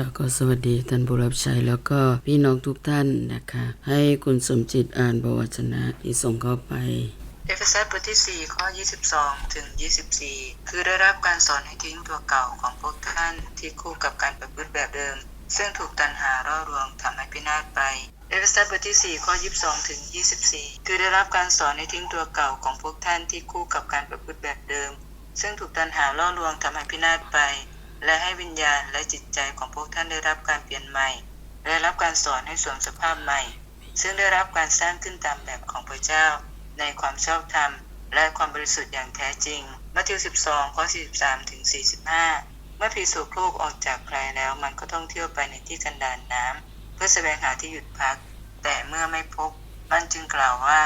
ค่ะก็สวัสดีท่านผู้รับใช้แล้วก็พี่น้องทุกท่านนะคะ ให้คุณสมจิตอ่านประวัตินะที่ส่งเข้าไปเอเฟซัสบทที่ 4 ข้อ 22 ถึง 24 คือได้รับการสอนให้ทิ้งตัวเก่าของพวกท่านที่คู่กับการประพฤติแบบเดิม ซึ่งถูกตันหาร่อรวงทำให้พินาศไปเอเฟซัสบทที่ 4 ข้อ 22 ถึง 24 คือได้รับการสอนให้ทิ้งตัวเก่าของพวกท่านที่คู่กับการประพฤติแบบเดิม ซึ่งถูกตันหาล่อลวงทำให้พินาศไป และให้วิญญาณและจิตใจของพวกท่านได้รับการเปลี่ยนใหม่ และรับการสอนให้สวมสภาพใหม่ ซึ่งได้รับการสร้างขึ้นตามแบบของพระเจ้า ในความชอบธรรม และความบริสุทธิ์อย่างแท้จริง มัทธิว 12 ข้อ 43 ถึง 45 เมื่อผีสูบโลกออกจากใครแล้วมันก็ท่องเที่ยวไปในที่กันดารน้ำเพื่อแสวงหาที่หยุดพัก แต่เมื่อไม่พบ มันจึงกล่าวว่า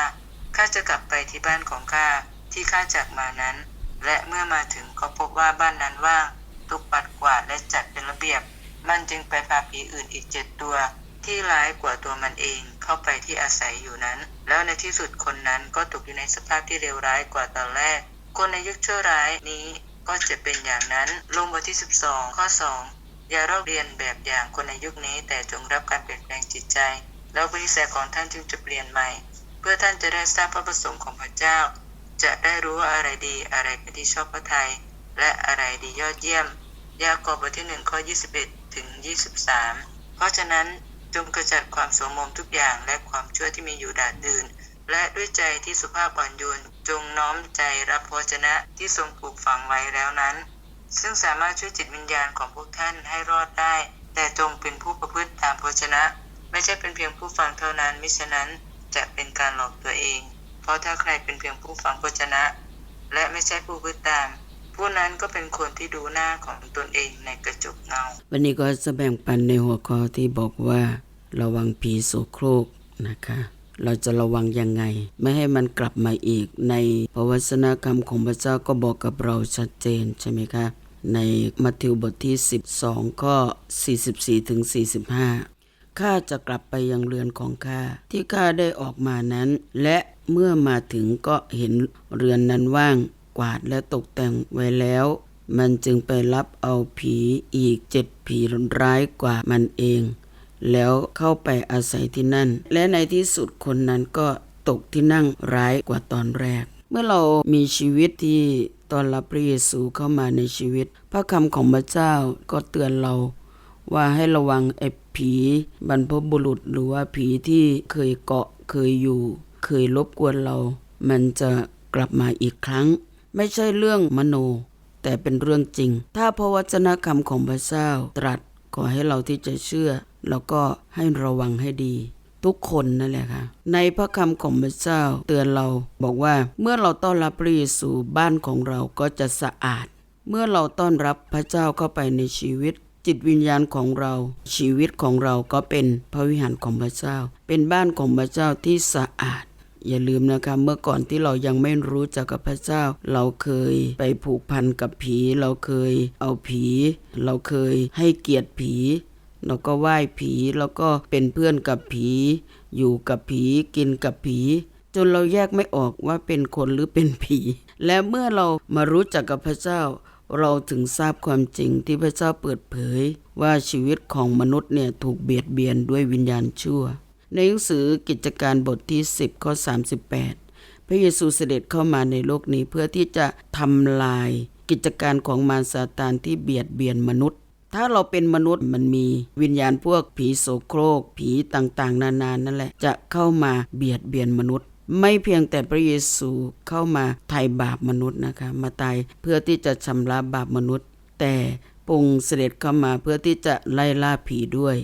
ข้าจะกลับไปที่บ้านของข้าที่ข้าจากมานั้น และเมื่อมาถึงก็พบว่าบ้านนั้นว่าง ถูกปัดกวาดและจัดเป็นระเบียบ มันจึงไปพาผีอื่นอีกเจ็ดตัว ที่ร้ายกว่าตัวมันเองเข้าไปที่อาศัยอยู่นั้น แล้วในที่สุดคนนั้นก็ตกอยู่ในสภาพที่เลวร้ายกว่าตอนแรก คนในยุคชั่วร้ายนี้ก็จะเป็นอย่างนั้น ลงบทที่ 12 ข้อ 2 อย่าลอกเรียนแบบอย่างคนในยุคนี้ แต่จงรับการเปลี่ยนแปลงจิตใจ แล้วบริสัยของท่านจึงจะเปลี่ยนใหม่ เพื่อท่านจะได้ทราบพระประสงค์ของพระเจ้า จะได้รู้ว่าอะไรดีอะไรเป็นที่ชอบพระทัยและอะไรดียอดเยี่ยม ยากอบบทที่1ข้อ 21 ถึง 23 เพราะฉะนั้นจงกระจัดความโสมมทุกอย่างและความชั่วที่มีอยู่ด่านดื่นและด้วยใจที่สุภาพอ่อนโยนจงน้อมใจรับพระวจนะที่ทรงปลูกฝังไว้แล้วนั้น ซึ่งสามารถช่วยจิตวิญญาณของพวกท่านให้รอดได้ แต่จงเป็นผู้ประพฤติตามพระวจนะ ไม่ใช่เป็นเพียงผู้ฟังเท่านั้นมิฉะนั้นจะเป็นการหลอกตัวเอง เพราะถ้าใครเป็นเพียงผู้ฟังพระวจนะ และไม่ใช่ผู้ประพฤติตาม ผู้นั้นก็เป็นคนที่ดูหน้าของตนเองในกระจกเงา วันนี้ก็จะแบ่งปันในหัวข้อที่บอกว่า ระวังผีโสโครกนะคะ เราจะระวังยังไง ไม่ให้มันกลับมาอีก ในพระวจนะคำของพระเจ้าก็บอกกับเราชัดเจนใช่ไหมคะ ในมัทธิวบทที่ 12 ข้อ 44ถึง45 ข้าจะกลับไปยังเรือนของข้าที่ข้าได้ออกมานั้น และเมื่อมาถึงก็เห็นเรือนนั้นว่าง กวาดและตกแต่งไว้แล้ว มันจึงไปรับเอาผีอีกเจ็ดผีร้ายกว่ามันเอง แล้วเข้าไปอาศัยที่นั่น และในที่สุดคนนั้นก็ตกที่นั่งร้ายกว่าตอนแรก เมื่อเรามีชีวิตที่ตอนรับพระเยซูเข้ามาในชีวิต พระคำของพระเจ้าก็เตือนเรา ว่าให้ระวังไอ้ผีบรรพบุรุษหรือว่าผีที่เคยเกาะเคยอยู่ เคยรบกวนเรา มันจะกลับมาอีกครั้ง ไม่ใช่เรื่องมโน แต่เป็นเรื่องจริง ถ้าพระวจนะคำของพระเจ้าตรัสขอให้เราที่จะเชื่อ แล้วก็ให้ระวังให้ดี ทุกคนนั่นแหละค่ะ ในพระคำของพระเจ้าเตือนเราบอกว่าเมื่อเราต้อนรับพระเยซูบ้านของเราก็จะสะอาด เมื่อเราต้อนรับพระเจ้าเข้าไปในชีวิตจิตวิญญาณของเรา ชีวิตของเราก็เป็นพระวิหารของพระเจ้า เป็นบ้านของพระเจ้าที่สะอาด อย่าลืมนะคะเมื่อก่อนที่เรายังไม่รู้จักกับพระเจ้า เราเคยไปผูกพันกับผี เราเคยเอาผี เราเคยให้เกียรติผี เราก็ไหว้ผีแล้วก็เป็นเพื่อนกับผี อยู่กับผีกินกับผี จนเราแยกไม่ออกว่าเป็นคนหรือเป็นผี และเมื่อเรามารู้จักกับพระเจ้า เราถึงทราบความจริงที่พระเจ้าเปิดเผย ว่าชีวิตของมนุษย์เนี่ยถูกเบียดเบียนด้วยวิญญาณชั่ว ในหนังสือกิจการบทที่ 10 ข้อ 38 พระเยซูเสด็จเข้ามาในโลกนี้เพื่อที่จะทำลายกิจการของมารซาตานที่เบียดเบียนมนุษย์ ถ้าเราเป็นมนุษย์มันมีวิญญาณพวกผีโสโครก ผีต่างๆ นานานั่นแหละ จะเข้ามาเบียดเบียนมนุษย์ ไม่เพียงแต่พระเยซูเข้ามาไถ่บาปมนุษย์นะคะ มาตายเพื่อที่จะชำระบาปมนุษย์ แต่ปงเสด็จเข้ามาเพื่อที่จะไล่ล่าผีด้วย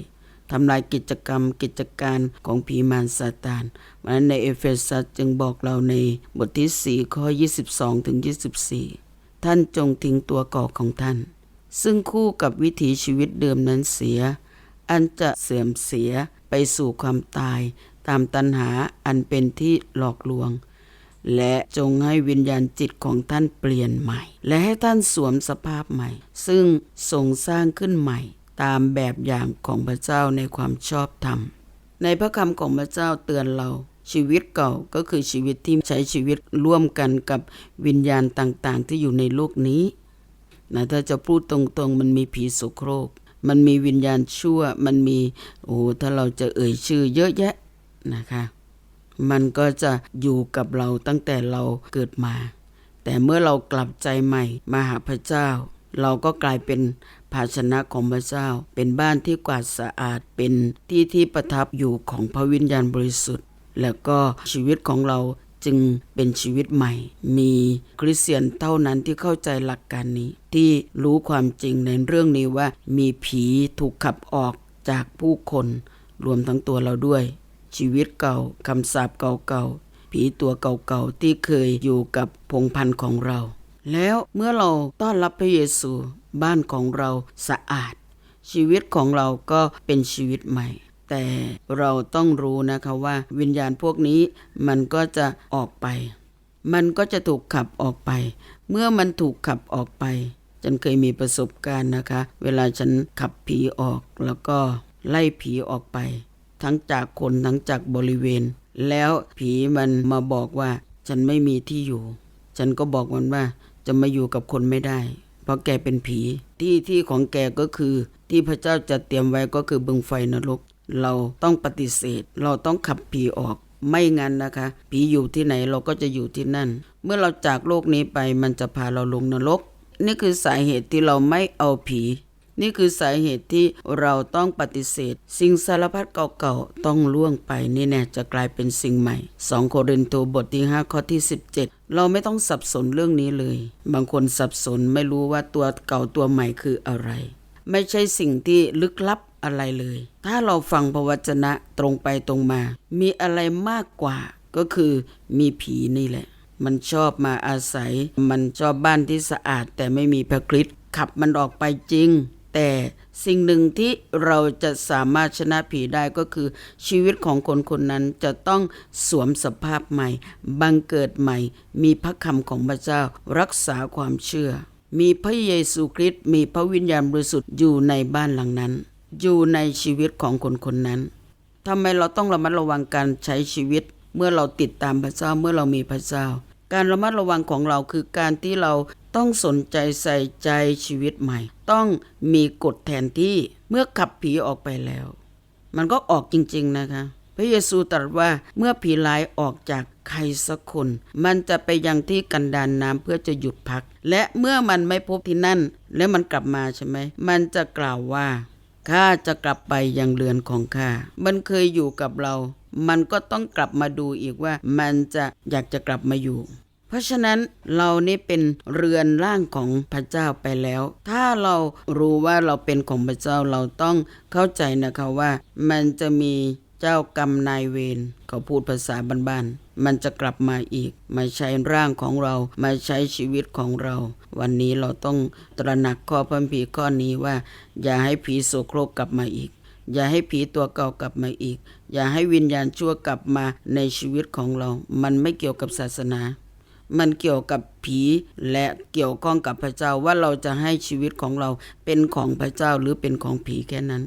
ทำลายกิจกรรมกิจการของผีมารซาตานวันนั้นในเอเฟซัสจึงบอกเราในบทที่ 4 ข้อ 22ถึง24 ท่านจงทิ้งตัวก่อของท่าน ซึ่งคู่กับวิถีชีวิตเดิมนั้นเสีย อันจะเสื่อมเสียไปสู่ความตาย ตามตัณหาอันเป็นที่หลอกลวง และจงให้วิญญาณจิตของท่านเปลี่ยนใหม่ และให้ท่านสวมสภาพใหม่ ซึ่งทรงสร้างขึ้นใหม่ ตามแบบอย่างของพระเจ้าในความชอบธรรม ในพระคำของพระเจ้าเตือนเราชีวิตเก่าก็คือชีวิตที่ใช้ชีวิตร่วมกันกับวิญญาณต่างๆ ที่อยู่ในโลกนี้นะถ้าจะพูดตรงๆ มันมีผีโสโครก มันมีวิญญาณชั่ว มันมีโอ้ถ้าเราจะเอ่ยชื่อเยอะแยะนะคะ มันก็จะอยู่กับเราตั้งแต่เราเกิดมา แต่เมื่อเรากลับใจใหม่มาหาพระเจ้า เราก็กลายเป็น ภาชนะของพระเจ้า เป็นบ้านที่กวาดสะอาดเป็นที่ที่ประทับอยู่ของพระวิญญาณบริสุทธิ์ แล้วก็ชีวิตของเราจึงเป็นชีวิตใหม่ มีคริสเตียนเท่านั้นที่เข้าใจหลักการนี้ ที่รู้ความจริงในเรื่องนี้ว่ามีผีถูกขับออกจากผู้คนรวมทั้งตัวเราด้วย ชีวิตเก่าคำสาปเก่าๆผีตัวเก่าๆที่เคยอยู่กับพงพันธ์ของเรา แล้วเมื่อเราต้อนรับพระเยซู บ้านของเราสะอาด ชีวิตของเราก็เป็นชีวิตใหม่ แต่เราต้องรู้นะคะว่าวิญญาณพวกนี้มันก็จะออกไป มันก็จะถูกขับออกไป เมื่อมันถูกขับออกไป ฉันเคยมีประสบการณ์นะคะ เวลาฉันขับผีออกแล้วก็ไล่ผีออกไป ทั้งจากคนทั้งจากบริเวณ แล้วผีมันมาบอกว่าฉันไม่มีที่อยู่ ฉันก็บอกมันว่าจะมาอยู่กับคนไม่ได้ เพราะแกเป็นผีที่ที่ของแกก็คือ ที่พระเจ้าจะเตรียมไว้ก็คือบึงไฟนรก เราต้องปฏิเสธ เราต้องขับผีออกไม่งั้นนะคะ ผีอยู่ที่ไหนเราก็จะอยู่ที่นั่น เมื่อเราจากโลกนี้ไปมันจะพาเราลงนรก นี่คือสาเหตุที่เราไม่เอาผี นี่คือสาเหตุที่เราต้องปฏิเสธ สิ่งสารพัดเก่าๆ ต้องล่วงไปนี่แน่จะกลายเป็นสิ่งใหม่ 2 โครินธ์บทที่ 5 ข้อที่ 17 เราไม่ต้องสับสนเรื่องนี้เลย บางคนสับสนไม่รู้ว่าตัวเก่าตัวใหม่คืออะไร ไม่ใช่สิ่งที่ลึกลับอะไรเลย ถ้าเราฟังพระวจนะตรงไปตรงมา มีอะไรมากกว่าก็คือมีผีนี่แหละ มันชอบมาอาศัย มันชอบบ้านที่สะอาดแต่ไม่มีพระคริสต์ขับมันออกไปจริง แต่สิ่งหนึ่งที่เราจะสามารถชนะผีได้ก็คือ ชีวิตของคนคนนั้นจะต้องสวมสภาพใหม่ บังเกิดใหม่ มีพระคำของพระเจ้ารักษาความเชื่อ มีพระเยซูคริสต์มีพระวิญญาณบริสุทธิ์อยู่ในบ้านหลังนั้น อยู่ในชีวิตของคนคนนั้นทำไมเราต้องระมัดระวังการใช้ชีวิต เมื่อเราติดตามพระเจ้าเมื่อเรามีพระเจ้า การระมัดระวังของเราคือการที่เราต้องสนใจใส่ใจชีวิตใหม่ ต้องมีกฎแทนที่เมื่อขับผีออกไปแล้ว มันก็ออกจริงๆนะคะ พระเยซูตรัสว่าเมื่อผีร้ายออกจากใครสักคน มันจะไปยังที่กันดานน้ำเพื่อจะหยุดพัก และเมื่อมันไม่พบที่นั่น แล้วมันกลับมาใช่ไหมมันจะกล่าวว่าข้าจะกลับไปยังเรือนของข้า มันเคยอยู่กับเรา มันก็ต้องกลับมาดูอีกว่ามันจะอยากจะกลับมาอยู่ เพราะฉะนั้นเรานี่เป็นเรือนร่างของพระเจ้าไปแล้ว ถ้าเรารู้ว่าเราเป็นของพระเจ้าเราต้องเข้าใจนะคะว่า มันจะมีเจ้ากรรมนายเวรเขาพูดภาษาบ้านๆมันจะกลับมาอีก มาใช้ร่างของเรา มาใช้ชีวิตของเรา วันนี้เราต้องตระหนักข้อพัมพีข้อนี้ว่า อย่าให้ผีโสโครกกลับมาอีก อย่าให้ผีตัวเก่ากลับมาอีก อย่าให้วิญญาณชั่วกลับมาในชีวิตของเรา มันไม่เกี่ยวกับศาสนา มันเกี่ยวกับผีและเกี่ยวข้องกับพระเจ้าว่าเราจะให้ชีวิตของเราเป็นของพระเจ้าหรือเป็นของผีแค่นั้น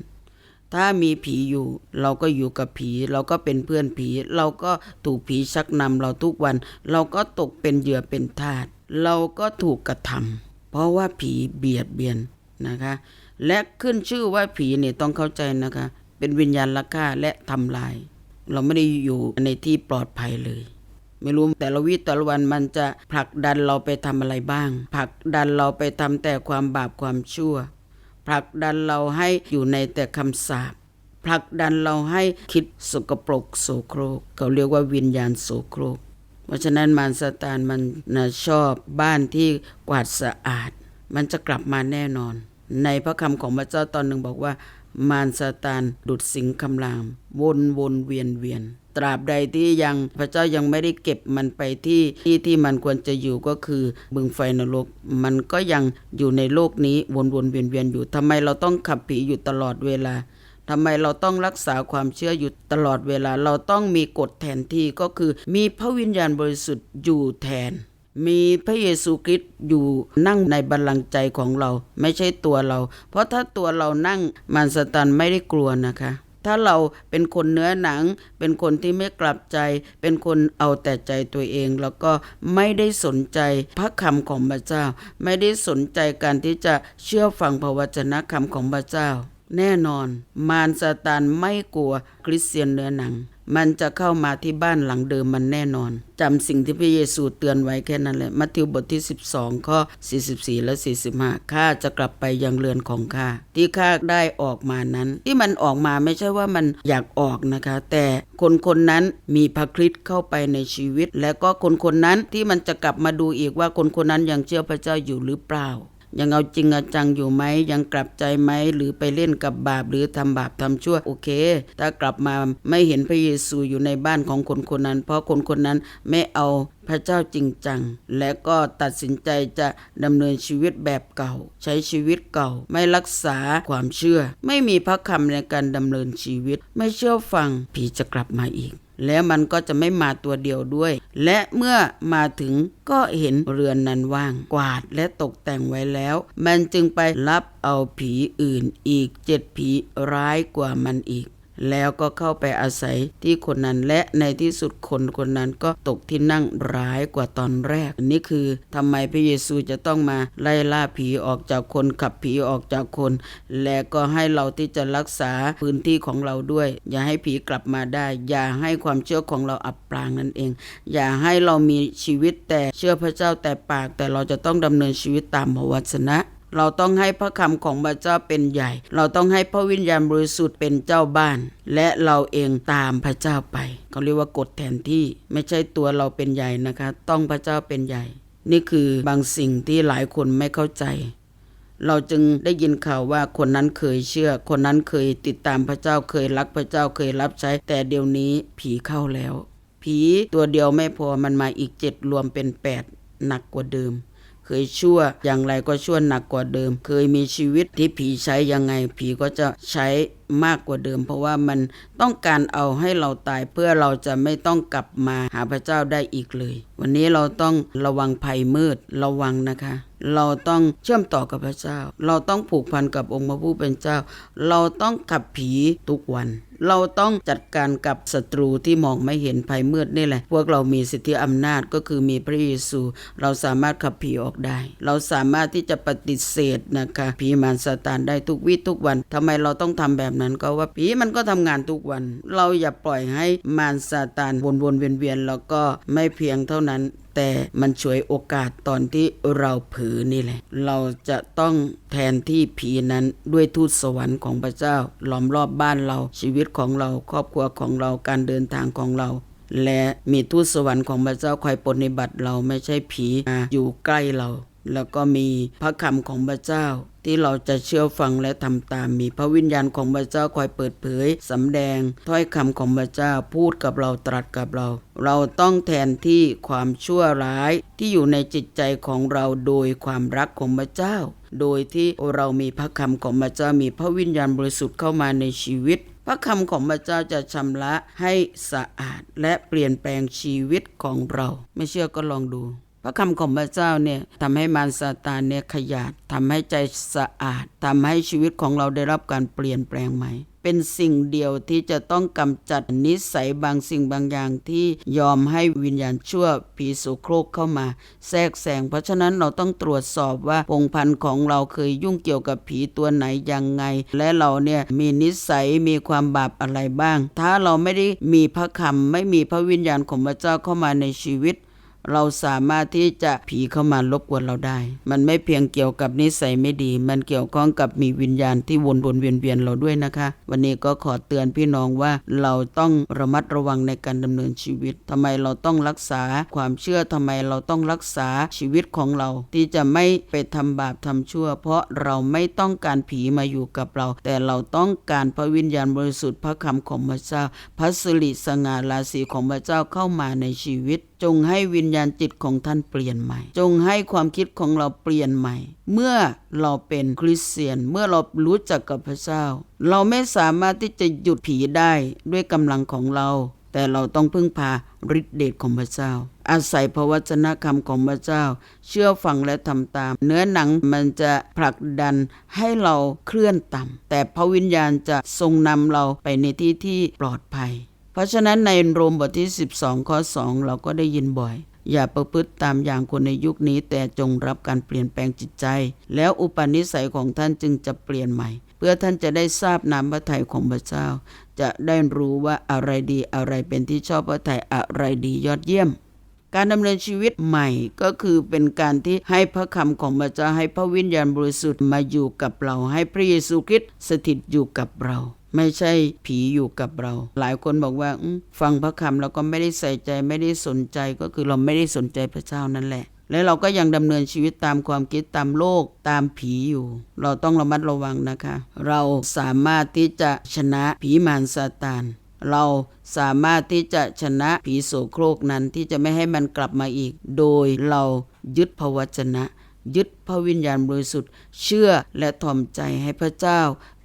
ถ้ามีผีอยู่ เราก็อยู่กับผี เราก็เป็นเพื่อนผี เราก็ถูกผีชักนำเราทุกวัน เราก็ตกเป็นเหยื่อเป็นทาสเราก็ถูกกระทำเพราะว่าผีเบียดเบียนนะคะ และขึ้นชื่อว่าผีเนี่ยต้องเข้าใจนะคะ เป็นวิญญาณลักฆ่าและทำลาย เราไม่ได้อยู่ในที่ปลอดภัยเลย ไม่รู้แต่ละวิแต่ละวันมันจะผลักดันเราไปทำอะไรบ้างผลักดันเราไปทำแต่ความบาปความชั่วผลักดันเราให้อยู่ในแต่คำสาปผลักดันเราให้คิดสกปรกโสโครกเขาเรียกว่าวิญญาณโสโครก เพราะฉะนั้นมารซาตานมันนะชอบบ้านที่กวาดสะอาด มันจะกลับมาแน่นอน ในพระคำของพระเจ้าตอนหนึ่งบอกว่ามารซาตานดุดสิงคำราม วนวนเวียนเวียน ตราบใดที่ยังพระเจ้ายังไม่ได้เก็บมันไปที่ที่ที่มันควรจะอยู่ก็คือบึงไฟนรก มันก็ยังอยู่ในโลกนี้วนวนเวียนเวียนอยู่ทำไมเราต้องขับผีอยู่ตลอดเวลาทำไมเราต้องรักษาความเชื่ออยู่ตลอดเวลา เราต้องมีกฎแทนที่ก็คือมีพระวิญญาณบริสุทธิ์อยู่แทน มีพระเยซูคริสต์อยู่นั่งในบัลลังก์ใจของเรา ไม่ใช่ตัวเรา เพราะถ้าตัวเรานั่งมารสตันไม่ได้กลัวนะคะ ถ้าเราเป็นคนเนื้อหนัง เป็นคนที่ไม่กลับใจ เป็นคนเอาแต่ใจตัวเอง แล้วก็ไม่ได้สนใจพระคำของพระเจ้า ไม่ได้สนใจการที่จะเชื่อฟังพระวจนะคำของพระเจ้า แน่นอน มารซาตานไม่กลัวคริสเตียนเนื้อหนัง มันจะเข้ามาที่บ้านหลังเดิมมันแน่นอน จำสิ่งที่พระเยซูเตือนไว้แค่นั้นแหละมัทธิวบทที่ 12 ข้อ 44 และ 45 ข้าจะกลับไปยังเรือนของข้าที่ข้าได้ออกมานั้น ที่มันออกมาไม่ใช่ว่ามันอยากออกนะคะ แต่คนคนนั้นมีพระคริสต์เข้าไปในชีวิต และก็คนคนนั้นที่มันจะกลับมาดูอีกว่าคนคนนั้นยังเชื่อพระเจ้าอยู่หรือเปล่า ยังเอาจริงเอาจังอยู่ไหมยังกลับใจไหมหรือไปเล่นกับบาปหรือทำบาปทำชั่วโอเค ถ้ากลับมาไม่เห็นพระเยซูอยู่ในบ้านของคนคนนั้น เพราะคนคนนั้นไม่เอาพระเจ้าจริงจัง และก็ตัดสินใจจะดำเนินชีวิตแบบเก่า ใช้ชีวิตเก่า ไม่รักษาความเชื่อ ไม่มีพระคำในการดำเนินชีวิต ไม่เชื่อฟังผีจะกลับมาอีก แล้วมันก็จะไม่มาตัวเดียวด้วย และเมื่อมาถึงก็เห็นเรือนนั้นว่าง กวาดและตกแต่งไว้แล้ว มันจึงไปรับเอาผีอื่นอีกเจ็ดผีร้ายกว่ามันอีก แล้วก็เข้าไปอาศัยที่คนนั้นและในที่สุดคนคนนั้นก็ตกที่นั่งร้ายกว่าตอนแรก นี่คือทำไมพระเยซูจะต้องมาไล่ล่าผีออกจากคนขับผีออกจากคน และก็ให้เราที่จะรักษาพื้นที่ของเราด้วย อย่าให้ผีกลับมาได้ อย่าให้ความเชื่อของเราอับปรางนั่นเอง อย่าให้เรามีชีวิตแต่เชื่อพระเจ้าแต่ปาก แต่เราจะต้องดำเนินชีวิตตามพระวจนะ เราต้องให้พระคำของพระเจ้าเป็นใหญ่ เราต้องให้พระวิญญาณบริสุทธิ์เป็นเจ้าบ้าน และเราเองตามพระเจ้าไปเขาเรียกว่ากฎแทนที่ไม่ใช่ตัวเราเป็นใหญ่นะคะ ต้องพระเจ้าเป็นใหญ่ นี่คือบางสิ่งที่หลายคนไม่เข้าใจ เราจึงได้ยินข่าวว่าคนนั้นเคยเชื่อ คนนั้นเคยติดตามพระเจ้าเคยรักพระเจ้าเคยรับใช้ แต่เดี๋ยวนี้ผีเข้าแล้ว ผีตัวเดียวไม่พอมันมาอีกเจ็ดรวมเป็นแปดหนักกว่าเดิม เคยชั่ว อย่างไรก็ชั่วหนักกว่าเดิม เคยมีชีวิตที่ผีใช้ยังไง ผีก็จะใช้ มากกว่าเดิม เพราะว่ามันต้องการเอาให้เราตายเพื่อเราจะไม่ต้องกลับมาหาพระเจ้าได้อีกเลย วันนี้เราต้องระวังภัยมืดระวังนะคะ เราต้องเชื่อมต่อกับพระเจ้า เราต้องผูกพันกับองค์พระผู้เป็นเจ้า เราต้องขับผีทุกวันเราต้องจัดการกับศัตรูที่มองไม่เห็นภัยมืดนี่แหละ พวกเรามีสิทธิอำนาจก็คือมีพระเยซู เราสามารถขับผีออกได้ เราสามารถที่จะปฏิเสธนะคะผีมารซาตานได้ทุกวิทุกวันทำไมเราต้องทำแบบนั้นก็ว่าผีมันก็ทำงานทุกวัน เราอย่าปล่อยให้มารซาตานวนๆเวียนๆแล้วก็ไม่เพียงเท่านั้นแต่มันช่วยโอกาสตอนที่เราเผลอนี่แหละ เราจะต้องแทนที่ผีนั้นด้วยทูตสวรรค์ของพระเจ้าล้อมรอบบ้านเราชีวิตของเราครอบครัวของเราการเดินทางของเรา และมีทูตสวรรค์ของพระเจ้าคอยปฏิบัติเราไม่ใช่ผีมาอยู่ใกล้เรา แล้วก็มีพระคำของพระเจ้า ที่เราจะเชื่อฟังและทำตามมีพระวิญญาณของพระเจ้าคอยเปิดเผยสำแดงถ้อยคำของพระเจ้าพูดกับเราตรัสกับเรา เราต้องแทนที่ความชั่วร้ายที่อยู่ในจิตใจของเราโดยความรักของพระเจ้า โดยที่เรามีพระคำของพระเจ้ามีพระวิญญาณบริสุทธิ์เข้ามาในชีวิตพระคำของพระเจ้าจะชำระให้สะอาดและเปลี่ยนแปลงชีวิตของเรา ไม่เชื่อก็ลองดู พระคำของพระเจ้าเนี่ยทำให้มารซาตานเนี่ยขยาดทำให้ใจสะอาดทำให้ชีวิตของเราได้รับการเปลี่ยนแปลงใหม่ เป็นสิ่งเดียวที่จะต้องกำจัดนิสัยบางสิ่งบางอย่างที่ยอมให้วิญญาณชั่วผีโสโครกเข้ามาแทรกแซงเพราะฉะนั้นเราต้องตรวจสอบว่าพงพันธุ์ของเราเคยยุ่งเกี่ยวกับผีตัวไหนยังไง และเราเนี่ยมีนิสัยมีความบาปอะไรบ้าง ถ้าเราไม่ได้มีพระคำไม่มีพระวิญญาณของพระเจ้าเข้ามาในชีวิต เราสามารถที่จะผีเข้ามารบกวนเราได้ มันไม่เพียงเกี่ยวกับนิสัยไม่ดี มันเกี่ยวข้องกับมีวิญญาณที่วนวนเวียนเวียนเราด้วยนะคะ วันนี้ก็ขอเตือนพี่น้องว่าเราต้องระมัดระวังในการดำเนินชีวิตทำไมเราต้องรักษาความเชื่อทำไมเราต้องรักษาชีวิตของเรา ที่จะไม่ไปทำบาปทำชั่ว เพราะเราไม่ต้องการผีมาอยู่กับเรา แต่เราต้องการพระวิญญาณบริสุทธิ์พระคำของพระเจ้า พระสิริสง่าราศีของพระเจ้าเข้ามาในชีวิต จงให้วิญญาณจิตของท่านเปลี่ยนใหม่ จงให้ความคิดของเราเปลี่ยนใหม่ เมื่อเราเป็นคริสเตียน เมื่อเรารู้จักกับพระเจ้า เราไม่สามารถที่จะหยุดผีได้ด้วยกำลังของเรา แต่เราต้องพึ่งพาฤทธิเดชของพระเจ้า อาศัยพระวจนะคำของพระเจ้า เชื่อฟังและทำตาม เนื้อหนังมันจะผลักดันให้เราเคลื่อนต่ำแต่พระวิญญาณจะทรงนำเราไปในที่ที่ปลอดภัย เพราะฉะนั้นในโรมบทที่ 12 ข้อ 2 เราก็ได้ยินบ่อย อย่าประพฤติตามอย่างคนในยุคนี้ แต่จงรับการเปลี่ยนแปลงจิตใจ แล้วอุปนิสัยของท่านจึงจะเปลี่ยนใหม่ เพื่อท่านจะได้ทราบนามพระทัยของพระเจ้า จะได้รู้ว่าอะไรดีอะไรเป็นที่ชอบพระทัยอะไรดียอดเยี่ยมการดำเนินชีวิตใหม่ก็คือเป็นการที่ให้พระคำของพระเจ้าให้พระวิญญาณบริสุทธิ์มาอยู่กับเรา ให้พระเยซูคริสต์สถิตอยู่กับเรา ไม่ใช่ผีอยู่กับเรา หลายคนบอกว่าฟังพระคำแล้วก็ไม่ได้ใส่ใจไม่ได้สนใจก็คือเราไม่ได้สนใจพระเจ้านั่นแหละ และเราก็ยังดำเนินชีวิตตามความคิดตามโลกตามผีอยู่ เราต้องระมัดระวังนะคะ เราสามารถที่จะชนะผีมารซาตานเราสามารถที่จะชนะผีโสโครกนั้นที่จะไม่ให้มันกลับมาอีก โดยเรายึดพระวจนะ ยึดพระวิญญาณบริสุทธิ์ เชื่อและถ่อมใจให้พระเจ้า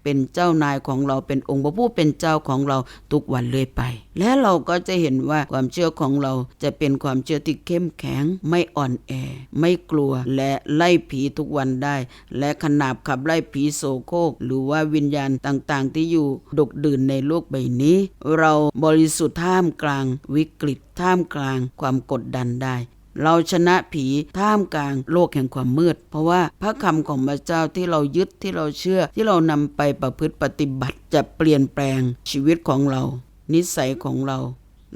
เป็นเจ้านายของเราเป็นองค์พระผู้เป็นเจ้าของเราทุกวันเลยไป และเราก็จะเห็นว่าความเชื่อของเราจะเป็นความเชื่อที่เข้มแข็งไม่อ่อนแอ ไม่กลัวและไล่ผีทุกวันได้ และขนาบขับไล่ผีโสโครกหรือว่าวิญญาณต่างๆ ที่อยู่ดกดื่นในโลกใบนี้ เราบริสุทธิ์ท่ามกลางวิกฤตท่ามกลางความกดดันได้ เราชนะผีท่ามกลางโลกแห่งความมืด เพราะว่าพระคำของพระเจ้าที่เรายึดที่เราเชื่อที่เรานำไปประพฤติปฏิบัติจะเปลี่ยนแปลงชีวิตของเรา นิสัยของเรา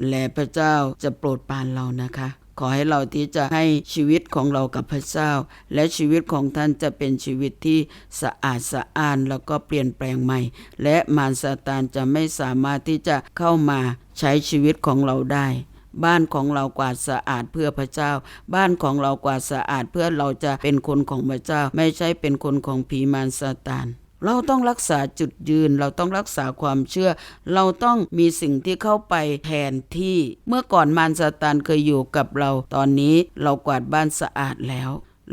และพระเจ้าจะโปรดปรานเรานะคะขอให้เราที่จะให้ชีวิตของเรากับพระเจ้า และชีวิตของท่านจะเป็นชีวิตที่สะอาดสะอ้านแล้วก็เปลี่ยนแปลงใหม่ และมารซาตานจะไม่สามารถที่จะเข้ามาใช้ชีวิตของเราได้ บ้านของเรากวาดสะอาดเพื่อพระเจ้า บ้านของเรากวาดสะอาดเพื่อเราจะเป็นคนของพระเจ้า ไม่ใช่เป็นคนของผีมารซาตานเราต้องรักษาจุดยืน เราต้องรักษาความเชื่อ เราต้องมีสิ่งที่เข้าไปแทนที่ เมื่อก่อนมารซาตานเคยอยู่กับเรา ตอนนี้เรากวาดบ้านสะอาดแล้ว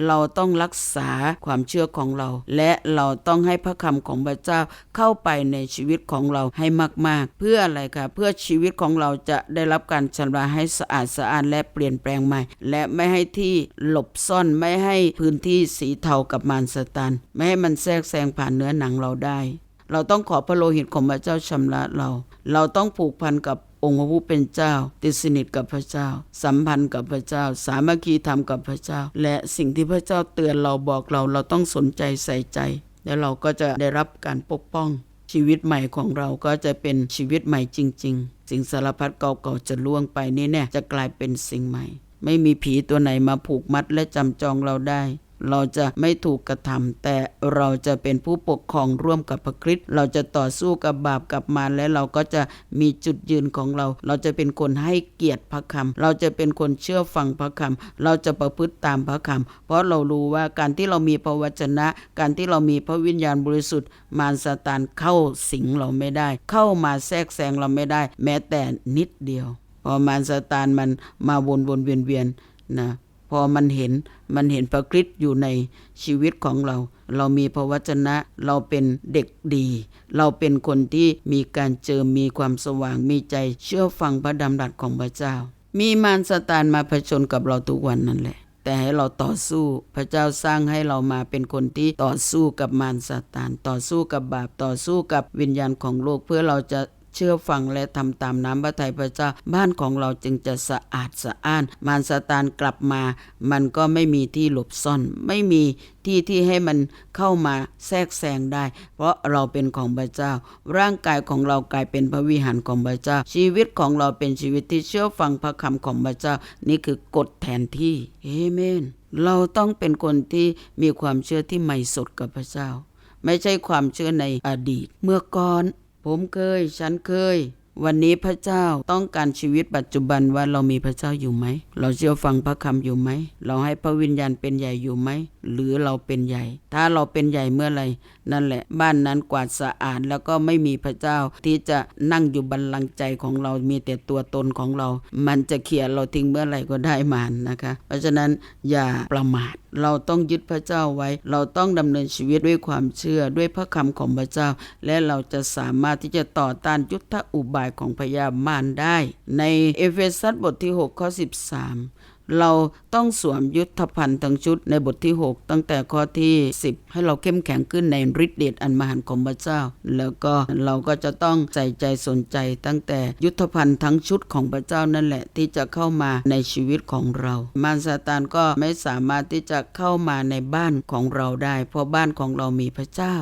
เราต้องรักษาความเชื่อของเรา และเราต้องให้พระคำของพระเจ้าเข้าไปในชีวิตของเราให้มาก ๆ เพื่ออะไรคะเพื่อชีวิตของเราจะได้รับการชำระให้สะอาดสะอาดและเปลี่ยนแปลงใหม่ และไม่ให้ที่หลบซ่อนไม่ให้พื้นที่สีเทากับมารสตัน ไม่ให้มันแทรกแซงผ่านเนื้อหนังเราได้ เราต้องขอพระโลหิตของพระเจ้าชำระเรา เราต้องผูกพันกับ องค์พระผู้เป็นเจ้า ติดสนิทกับพระเจ้า สัมพันธ์กับพระเจ้า สามัคคีธรรมกับพระเจ้า และสิ่งที่พระเจ้าเตือนเราบอกเราเราต้องสนใจใส่ใจ แล้วเราก็จะได้รับการปกป้อง ชีวิตใหม่ของเราก็จะเป็นชีวิตใหม่จริง ๆ สิ่งสารพัดเก่าๆจะล่วงไปนี่แน่จะกลายเป็นสิ่งใหม่ ไม่มีผีตัวไหนมาผูกมัดและจำจองเราได้ เราจะไม่ถูกกระทำแต่เราจะเป็นผู้ปกครองร่วมกับพระคริสต์เราจะต่อสู้กับบาปกับมารและเราก็จะมีจุดยืนของเรา เราจะเป็นคนให้เกียรติพระคำเราจะเป็นคนเชื่อฟังพระคำเราจะประพฤติตามพระคำเพราะเรารู้ว่าการที่เรามีพระวจนะ การที่เรามีพระวิญญาณบริสุทธิ์ มารซาตานเข้าสิงเราไม่ได้ เข้ามาแทรกแซงเราไม่ได้ แม้แต่นิดเดียวพอมารซาตานมันมาวนวนเวียนเวียนๆนะ พอมันเห็นมันเห็นพระคริสต์อยู่ในชีวิตของเรา เรามีพระวจนะเราเป็นเด็กดี เราเป็นคนที่มีการเจอมีความสว่างมีใจเชื่อฟังพระดำรัสของพระเจ้า มีมารสตานมาผจญกับเราทุกวันนั่นแหละ แต่ให้เราต่อสู้พระเจ้าสร้างให้เรามาเป็นคนที่ต่อสู้กับมารซาตาน ต่อสู้กับบาปต่อสู้กับวิญญาณของโลกเพื่อเราจะ เชื่อฟังและทำตามน้ำพระทัยพระเจ้า บ้านของเราจึงจะสะอาดสะอ้าน มารซาตานกลับมา มันก็ไม่มีที่หลบซ่อน ไม่มีที่ที่ให้มันเข้ามาแทรกแซงได้ เพราะเราเป็นของพระเจ้า ร่างกายของเรากลายเป็นพระวิหารของพระเจ้า ชีวิตของเราเป็นชีวิตที่เชื่อฟังพระคำของพระเจ้า นี่คือกฎแทนที่เอเมน เราต้องเป็นคนที่มีความเชื่อที่ใหม่สดกับพระเจ้า ไม่ใช่ความเชื่อในอดีต เมื่อก่อน ผมเคย ฉันเคย วันนี้พระเจ้าต้องการชีวิตปัจจุบันว่าเรามีพระเจ้าอยู่ไหม เราเชื่อฟังพระคำอยู่ไหม เราให้พระวิญญาณเป็นใหญ่อยู่ไหม หรือเราเป็นใหญ่ ถ้าเราเป็นใหญ่เมื่อไหร นั่นแหละ บ้านนั้นกวาดสะอาดแล้วก็ไม่มีพระเจ้าที่จะนั่งอยู่บัลลังก์ใจของเรามีแต่ตัวตนของเรา มันจะเขี่ยเราทิ้งเมื่อไหร่ก็ได้มานนะคะ เพราะฉะนั้นอย่าประมาทเราต้องยึดพระเจ้าไว้ เราต้องดำเนินชีวิตด้วยความเชื่อด้วยพระคำของพระเจ้า และเราจะสามารถที่จะต่อต้านยุทธอุบายของพยามารได้ ในเอเฟซัสบทที่ 6 ข้อ 13 เราต้องสวมยุทธภัณฑ์ทั้งชุดในบทที่ 6 ตั้งแต่ข้อที่ 10 ให้เราเข้มแข็งขึ้นในฤทธิเดชอันมหันต์ของพระเจ้า แล้วก็เราก็จะต้องใส่ใจสนใจตั้งแต่ยุทธภัณฑ์ทั้งชุดของพระเจ้านั่นแหละที่จะเข้ามาในชีวิตของเรา มารซาตานก็ไม่สามารถที่จะเข้ามาในบ้านของเราได้ เพราะบ้านของเรามีพระเจ้า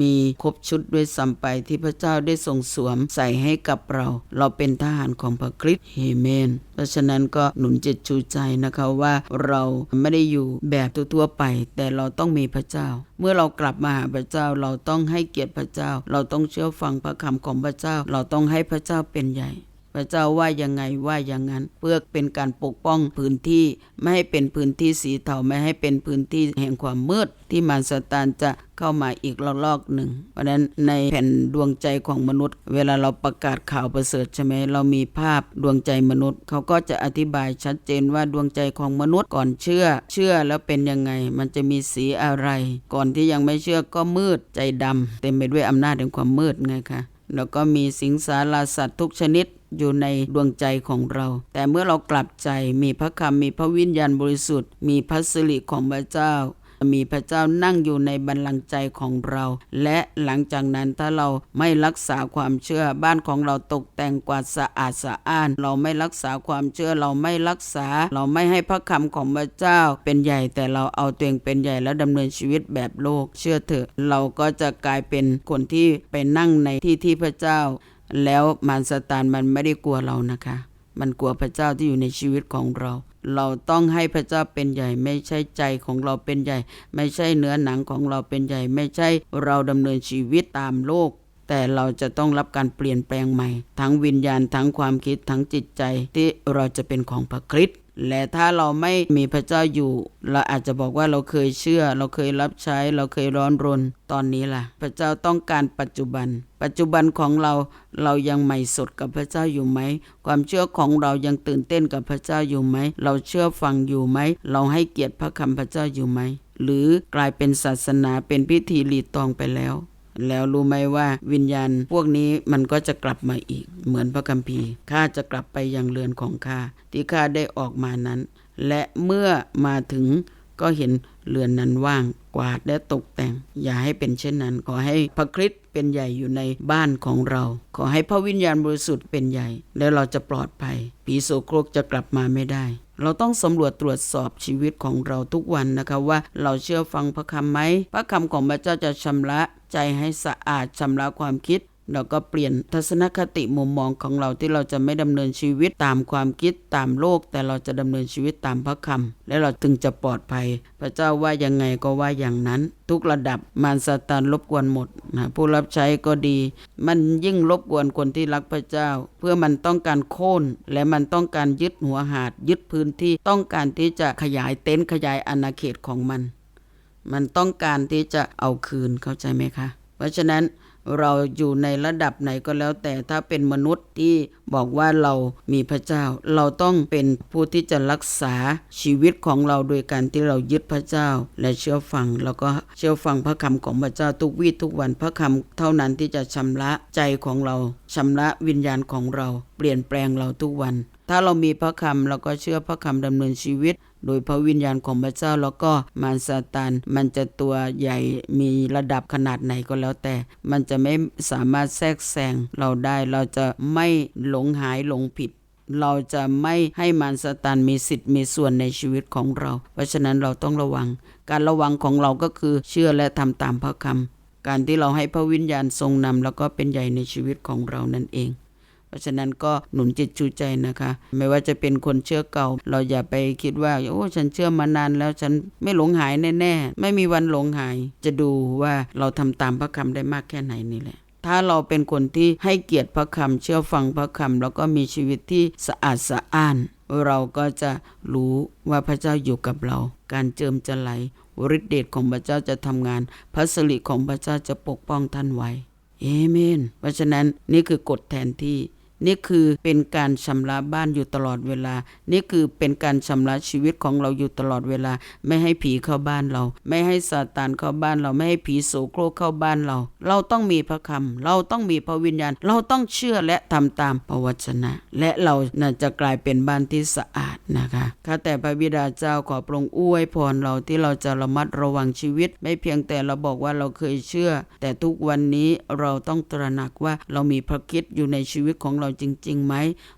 มีครบชุดด้วยซ้ำไปที่พระเจ้าได้ทรงสวมใส่ให้กับเรา เราเป็นทหารของพระคริสต์เฮเมน เพราะฉะนั้นก็หนุนจิตชูใจนะคะว่าเราไม่ได้อยู่แบบทั่วๆไป แต่เราต้องมีพระเจ้า เมื่อเรากลับมาหาพระเจ้าเราต้องให้เกียรติพระเจ้า เราต้องเชื่อฟังพระคำของพระเจ้า เราต้องให้พระเจ้าเป็นใหญ่ พระเจ้าว่ายังไงว่าอย่างนั้น เพื่อเป็นการปกป้องพื้นที่ไม่ให้เป็นพื้นที่สีเทาไม่ให้เป็นพื้นที่แห่งความมืด ที่มารซาตานจะเข้ามาอีกระลอกหนึ่ง เพราะฉะนั้นในแผ่นดวงใจของมนุษย์ เวลาเราประกาศข่าวประเสริฐใช่ไหมเรามีภาพดวงใจมนุษย์ เขาก็จะอธิบายชัดเจนว่าดวงใจของมนุษย์ก่อนเชื่อ เชื่อแล้วเป็นยังไง มันจะมีสีอะไร ก่อนที่ยังไม่เชื่อก็มืดใจดำเต็มไปด้วยอำนาจแห่งความมืดไงคะแล้วก็มีสิงสาราสัตว์ทุกชนิด อยู่ในดวงใจของเรา แต่เมื่อเรากลับใจมีพระคำมีพระวิญญาณบริสุทธิ์ มีพระสิริของพระเจ้ามีพระเจ้านั่งอยู่ในบัลลังก์ใจของเรา และหลังจากนั้นถ้าเราไม่รักษาความเชื่อบ้านของเราตกแต่งกวาดสะอาดสะอ้าน เราไม่รักษาความเชื่อเราไม่รักษา เราไม่ให้พระคำของพระเจ้า เป็นใหญ่แต่เราเอาตัวเองเป็นใหญ่แล้วดำเนินชีวิตแบบโลก เชื่อเถอะเราก็จะกลายเป็นคนที่ไปนั่งในที่ที่พระเจ้า แล้วมารซาตานมันไม่ได้กลัวเรานะคะ มันกลัวพระเจ้าที่อยู่ในชีวิตของเรา เราต้องให้พระเจ้าเป็นใหญ่ ไม่ใช่ใจของเราเป็นใหญ่ ไม่ใช่เนื้อหนังของเราเป็นใหญ่ ไม่ใช่เราดำเนินชีวิตตามโลก แต่เราจะต้องรับการเปลี่ยนแปลงใหม่ ทั้งวิญญาณทั้งความคิดทั้งจิตใจที่เราจะเป็นของพระคริสต์ และถ้าเราไม่มีพระเจ้าอยู่ เราอาจจะบอกว่าเราเคยเชื่อ เราเคยรับใช้ เราเคยร้อนรน ตอนนี้ล่ะ พระเจ้าต้องการปัจจุบัน ปัจจุบันของเราเรายังใหม่สดกับพระเจ้าอยู่ไหม ความเชื่อของเรายังตื่นเต้นกับพระเจ้าอยู่ไหม เราเชื่อฟังอยู่ไหม เราให้เกียรติพระคำพระเจ้าอยู่ไหม หรือกลายเป็นศาสนาเป็นพิธีรีตองไปแล้ว แล้วรู้ไหมว่าวิญญาณพวกนี้มันก็จะกลับมาอีก เหมือนพระคัมภีร์ข้าจะกลับไปยังเรือนของข้าที่ข้าได้ออกมานั้น และเมื่อมาถึงก็เห็น เรือนนั้นว่างกวาดและตกแต่ง อย่าให้เป็นเช่นนั้น ขอให้พระคริสต์เป็นใหญ่อยู่ในบ้านของเรา ขอให้พระวิญญาณบริสุทธิ์เป็นใหญ่ แล้วเราจะปลอดภัยผีโสโครกจะกลับมาไม่ได้ เราต้องสำรวจตรวจสอบชีวิตของเราทุกวันนะคะว่าเราเชื่อฟังพระคำไหม พระคำของพระเจ้าจะชำระใจให้สะอาดชำระความคิด เราก็เปลี่ยนทัศนคติมุมมองของเราที่เราจะไม่ดำเนินชีวิตตามความคิดตามโลก แต่เราจะดำเนินชีวิตตามพระคำและเราถึงจะปลอดภัย พระเจ้าว่ายังไงก็ว่าอย่างนั้น ทุกระดับมารซาตานรบกวนหมดนะผู้รับใช้ก็ดี มันยิ่งรบกวนคนที่รักพระเจ้า เพื่อมันต้องการโค่นและมันต้องการยึดหัวหาด ยึดพื้นที่ต้องการที่จะขยายเต็นท์ขยายอาณาเขตของมัน มันต้องการที่จะเอาคืนเข้าใจไหมคะ เพราะฉะนั้น เราอยู่ในระดับไหนก็แล้ว แต่ถ้าเป็นมนุษย์ที่บอกว่าเรามีพระเจ้า เราต้องเป็นผู้ที่จะรักษาชีวิตของเราโดยการที่เรายึดพระเจ้า และเชื่อฟังแล้วก็เชื่อฟังพระคำของพระเจ้าทุกวี่ทุกวันพระคำเท่านั้นที่จะชำระใจของเราชำระวิญญาณของเรา เปลี่ยนแปลงเราทุกวัน ถ้าเรามีพระคำเราก็เชื่อพระคำดำเนินชีวิต โดยพระวิญญาณของพระเจ้าแล้วก็มารซาตานมันจะตัวใหญ่มีระดับขนาดไหนก็แล้วแต่ มันจะไม่สามารถแทรกแซงเราได้เราจะไม่หลงหายหลงผิดเราจะไม่ให้มารซาตานมีสิทธิ์มีส่วนในชีวิตของเรา เพราะฉะนั้นเราต้องระวัง การระวังของเราก็คือเชื่อและทำตามพระคำการที่เราให้พระวิญญาณทรงนำแล้วก็เป็นใหญ่ในชีวิตของเรานั่นเอง เพราะฉะนั้นก็หนุนจิตชูใจนะคะ ไม่ว่าจะเป็นคนเชื่อเก่า เราอย่าไปคิดว่าโอ้ฉันเชื่อมานานแล้วฉันไม่หลงหายแน่ๆ ไม่มีวันหลงหาย จะดูว่าเราทำตามพระคำได้มากแค่ไหนนี่แหละถ้าเราเป็นคนที่ให้เกียรติพระคำเชื่อฟังพระคำแล้วก็มีชีวิตที่สะอาดสะอ้าน เราก็จะรู้ว่าพระเจ้าอยู่กับเรา การเจิมจะไหลฤทธิเดชของพระเจ้าจะทำงาน พระสิริของพระเจ้าจะปกป้องท่านไว้เอเมน เพราะฉะนั้นนี่คือกฎแทนที่ นี่คือเป็นการชำระบ้านอยู่ตลอดเวลา นี่คือเป็นการชำระชีวิตของเราอยู่ตลอดเวลา ไม่ให้ผีเข้าบ้านเรา ไม่ให้ซาตานเข้าบ้านเราไม่ให้ผีโสโครกเข้าบ้านเรา เราต้องมีพระคำเราต้องมีพระวิญญาณ เราต้องเชื่อและทำตามพระวจนะ และเราน่าจะกลายเป็นบ้านที่สะอาดนะคะข้าแต่พระบิดาเจ้าขอปรงอวยพรเราที่เราจะระมัดระวังชีวิต ไม่เพียงแต่เราบอกว่าเราเคยเชื่อ แต่ทุกวันนี้เราต้องตระหนักว่าเรามีพระคิดอยู่ในชีวิตของเราจริงๆไหม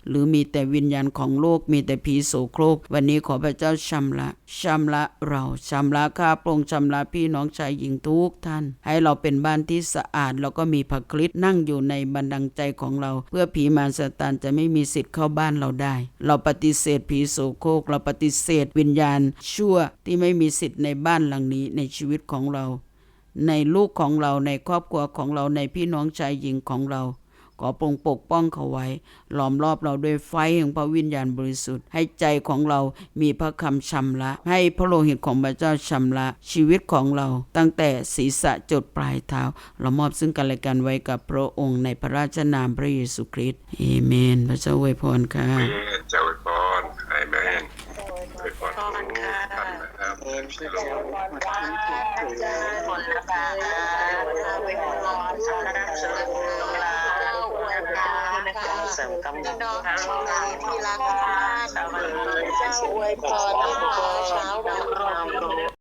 หรือมีแต่วิญญาณของโลก มีแต่ผีโสโครก วันนี้ขอพระเจ้าชำระชำระเราชำระข้าพระองค์ชำระพี่น้องชายหญิงทุกท่าน ให้เราเป็นบ้านที่สะอาดแล้วก็มีพระคริสต์นั่งอยู่ในบันดังใจของเรา เพื่อผีมารซาตานจะไม่มีสิทธิ์เข้าบ้านเราได้ เราปฏิเสธผีโสโครก เราปฏิเสธวิญญาณชั่วที่ไม่มีสิทธิ์ในบ้านหลังนี้ในชีวิตของเรา ในลูกของเราในครอบครัวของเราในพี่น้องชายหญิงของเรา ขอปรงปกป้องเขาไว้ล้อมรอบเราด้วยไฟแห่งพระวิญญาณบริสุทธิ์ ให้ใจของเรามีพระคำชำระ ให้พระโลหิตของพระเจ้าชำระชีวิตของเรา ตั้งแต่ศีรษะจดปลายเท้า เรามอบซึ่งกันและกันไว้กับพระองค์ในพระราชนามพระเยซูคริสต์เอเมน พระเจ้าอวยพรค่ะเมนเจ้าอวยพรไอเมนอวยพรทุกท่านนะครับเอ็นชที่โลเจ้ามคนนะคะอวยพรสารนับสนุนลาเสริม กำลังน้องชายที่รักมากเจ้าอวยพรนะคะเช้าวัน